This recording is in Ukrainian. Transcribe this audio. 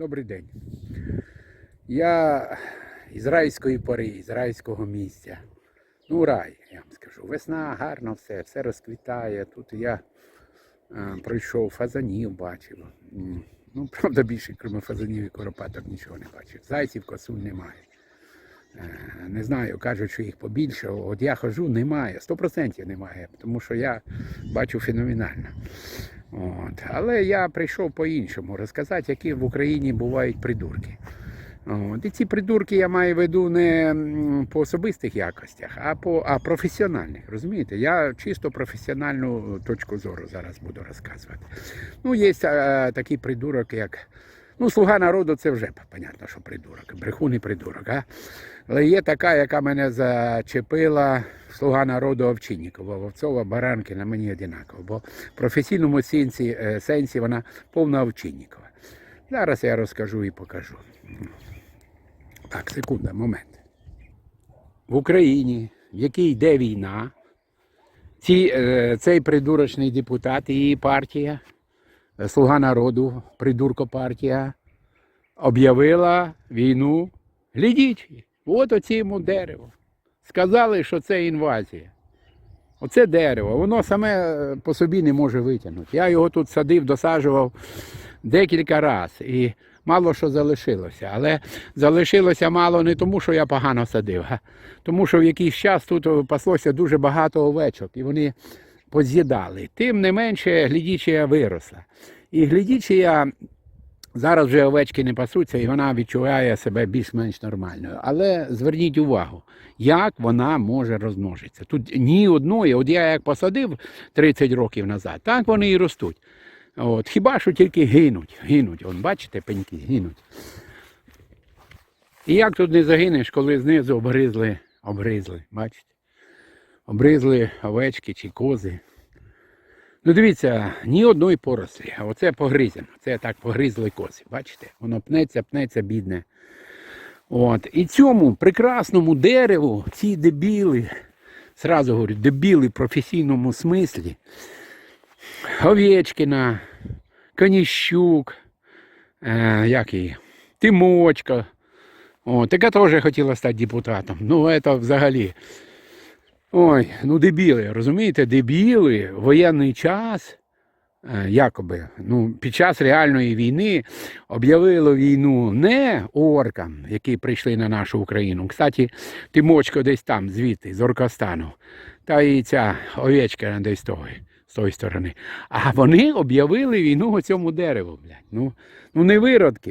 Добрий день. Я із райської пори, із райського місця. Ну, рай, я вам скажу. Весна, гарно все, все розквітає. Тут я е, пройшов фазанів, бачив. Ну, правда, більше, крім фазанів і коропаток, нічого не бачив. Зайців, косуль немає. Е, Не знаю, кажуть, що їх побільше. От я хожу, немає, 100% немає, тому що я бачу феноменально. От. Але я прийшов по-іншому розказати, які в Україні бувають придурки. От. І ці придурки я маю в виду не по особистих якостях, а по а професіональних. Розумієте? Я чисто професіональну точку зору зараз буду розказувати. Ну, є а, такий придурок, як. Ну, слуга народу це вже понятно, що придурок. Брехун і придурок. А? Але є така, яка мене зачепила, слуга народу Овчинникова, Вовцова, Баранки на мені одинаково. Бо в професійному сенсі, е, сенсі вона повна Овчинникова. Зараз я розкажу і покажу. Так, секунда, момент. В Україні, в якій йде війна, ці, е, цей придурочний депутат і її партія, Слуга народу, придурко партія, об'явила війну. Глядіть, от оці йому дерево. Сказали, що це інвазія. Оце дерево, воно саме е, по собі не може витягнути. Я його тут садив, досаджував декілька разів. І мало що залишилося. Але залишилося мало не тому, що я погано садив, а тому що в якийсь час тут паслося дуже багато овечок, і вони поз'їдали. Тим не менше, глядічія виросла. І глядічія зараз вже овечки не пасуться, і вона відчуває себе більш-менш нормальною. Але зверніть увагу, як вона може розмножитися. Тут ні одної, от я як посадив 30 років назад, так вони і ростуть. От, хіба що тільки гинуть, гинуть. Вон, бачите, пеньки, гинуть. І як тут не загинеш, коли знизу обгризли, обгризли, бачите? Обгризли овечки чи кози. Ну дивіться, ні одної порослі, оце погризено. Це так погризли кози. Бачите? Воно пнеться, пнеться, бідне. От. І цьому прекрасному дереву, ці дебіли, зразу говорю, дебіли в професійному смислі, Овечкіна, Коніщук, е, як її, Тимочка. О, така теж хотіла стати депутатом. Ну, це взагалі. Ой, ну дебіли, розумієте, дебіли, воєнний час, е, якоби, ну, під час реальної війни об'явило війну не оркам, які прийшли на нашу Україну. Кстати, Тимочко десь там, звідти, з Оркостану, та і ця овечка десь того, з тої сторони. А вони об'явили війну цьому дереву, блядь. Ну, ну не виродки.